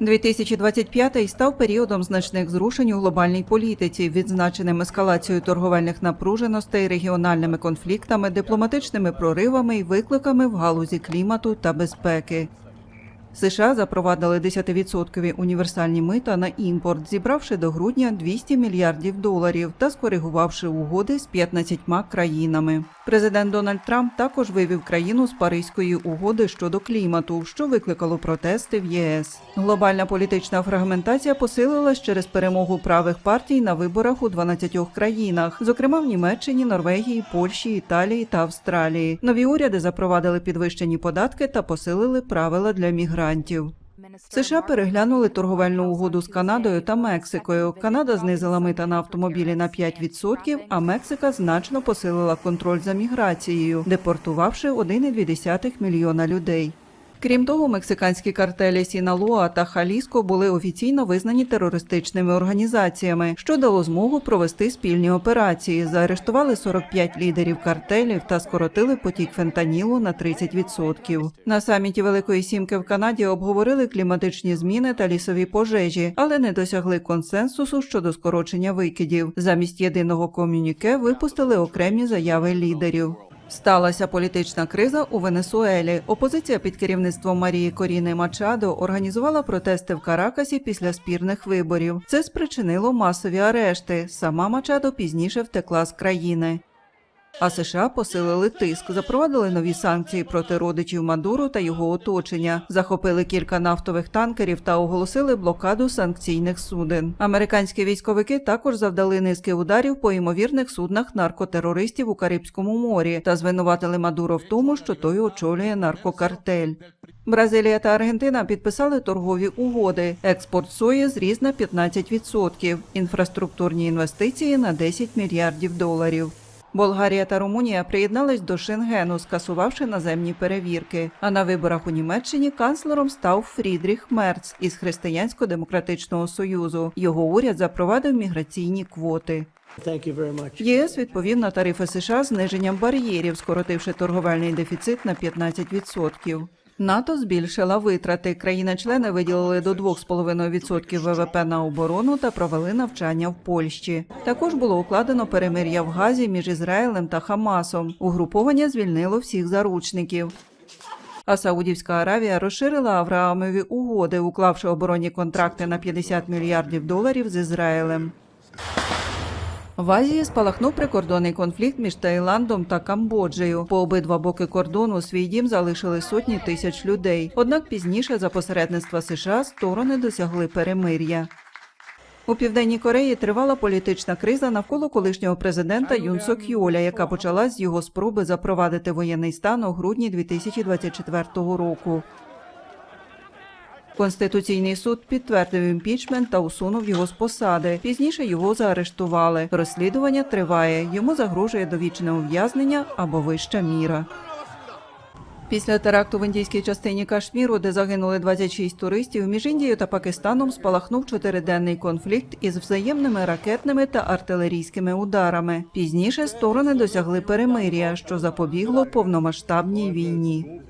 2025 став періодом значних зрушень у глобальній політиці, відзначеним ескалацією торговельних напруженостей, регіональними конфліктами, дипломатичними проривами і викликами в галузі клімату та безпеки. США запровадили 10% універсальні мита на імпорт, зібравши до грудня 200 мільярдів доларів та скоригувавши угоди з 15 країнами. Президент Дональд Трамп також вивів країну з Паризької угоди щодо клімату, що викликало протести в ЄС. Глобальна політична фрагментація посилилась через перемогу правих партій на виборах у 12 країнах, зокрема в Німеччині, Норвегії, Польщі, Італії та Австралії. Нові уряди запровадили підвищені податки та посилили правила для мігрантів. США переглянули торговельну угоду з Канадою та Мексикою. Канада знизила мита на автомобілі на 5%, а Мексика значно посилила контроль за міграцією, депортувавши 1,2 мільйона людей. Крім того, мексиканські картелі Сіналоа та Халіско були офіційно визнані терористичними організаціями, що дало змогу провести спільні операції. Заарештували 45 лідерів картелів та скоротили потік фентанілу на 30%. На саміті Великої Сімки в Канаді обговорили кліматичні зміни та лісові пожежі, але не досягли консенсусу щодо скорочення викидів. Замість єдиного комюніке випустили окремі заяви лідерів. Сталася політична криза у Венесуелі. Опозиція під керівництвом Марії Коріни Мачадо організувала протести в Каракасі після спірних виборів. Це спричинило масові арешти. Сама Мачадо пізніше втекла з країни. А США посилили тиск, запровадили нові санкції проти родичів Мадуро та його оточення, захопили кілька нафтових танкерів та оголосили блокаду санкційних суден. Американські військовики також завдали низки ударів по ймовірних суднах наркотерористів у Карибському морі та звинуватили Мадуро в тому, що той очолює наркокартель. Бразилія та Аргентина підписали торгові угоди. Експорт сої зріс на 15%, інфраструктурні інвестиції на 10 мільярдів доларів. Болгарія та Румунія приєднались до Шенгену, скасувавши наземні перевірки. А на виборах у Німеччині канцлером став Фрідріх Мерц із Християнсько-демократичного союзу. Його уряд запровадив міграційні квоти. ЄС відповів на тарифи США зниженням бар'єрів, скоротивши торговельний дефіцит на 15%. НАТО збільшила витрати. Країни-члени виділили до 2,5% ВВП на оборону та провели навчання в Польщі. Також було укладено перемир'я в Газі між Ізраїлем та Хамасом. Угруповання звільнило всіх заручників. А Саудівська Аравія розширила Авраамові угоди, уклавши оборонні контракти на 50 мільярдів доларів з Ізраїлем. В Азії спалахнув прикордонний конфлікт між Таїландом та Камбоджею. По обидва боки кордону свій дім залишили сотні тисяч людей. Однак пізніше, за посередництва США, сторони досягли перемир'я. У південній Кореї тривала політична криза навколо колишнього президента Юн Сок Йоля, яка почалась з його спроби запровадити воєнний стан у грудні 2024 року. Конституційний суд підтвердив імпічмент та усунув його з посади. Пізніше його заарештували. Розслідування триває. Йому загрожує довічне ув'язнення або вища міра. Після теракту в індійській частині Кашміру, де загинули 26 туристів, між Індією та Пакистаном спалахнув чотириденний конфлікт із взаємними ракетними та артилерійськими ударами. Пізніше сторони досягли перемир'я, що запобігло повномасштабній війні.